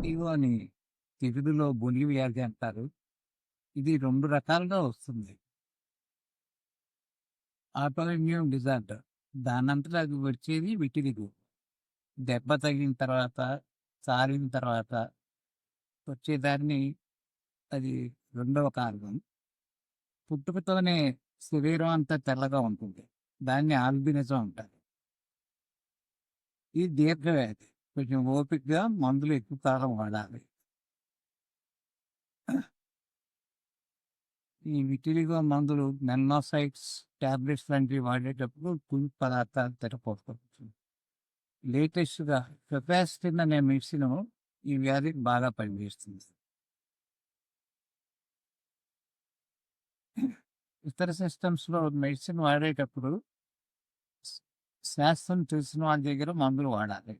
Vitiligo అని తెలుగులో బొల్లి వ్యాధి అంటారు. ఇది రెండు రకాలుగా వస్తుంది. Autoimmune disorder. దానంతట అది వచ్చేది విటిలిగో. దెబ్బ తగిలిన తర్వాత, చారిన తర్వాత వచ్చేదాన్ని అది రెండవ కారణం. పుట్టుకతోనే శరీరం అంతా తెల్లగా ఉంటుంది. దాన్ని ఆల్బినిజం అంటారు. ఇది దీర్ఘవ్యాధి. కొంచెం ఓపికగా మందులు ఎక్కువ కాలం వాడాలి. ఈ విటిలిగో మందులు మెన్నోసైట్స్ టాబ్లెట్స్ లాంటివి వాడేటప్పుడు పులి పదార్థాలు తినకూడదు. లేటెస్ట్‌గా ఫెఫాస్టిన్ అనే మెడిసిన్ ఈ వ్యాధికి బాగా పనిచేస్తుంది. ఇతర సిస్టమ్స్‌లో మెడిసిన్ వాడేటప్పుడు శాస్త్రం తెలిసిన వాళ్ళ దగ్గర మందులు వాడాలి.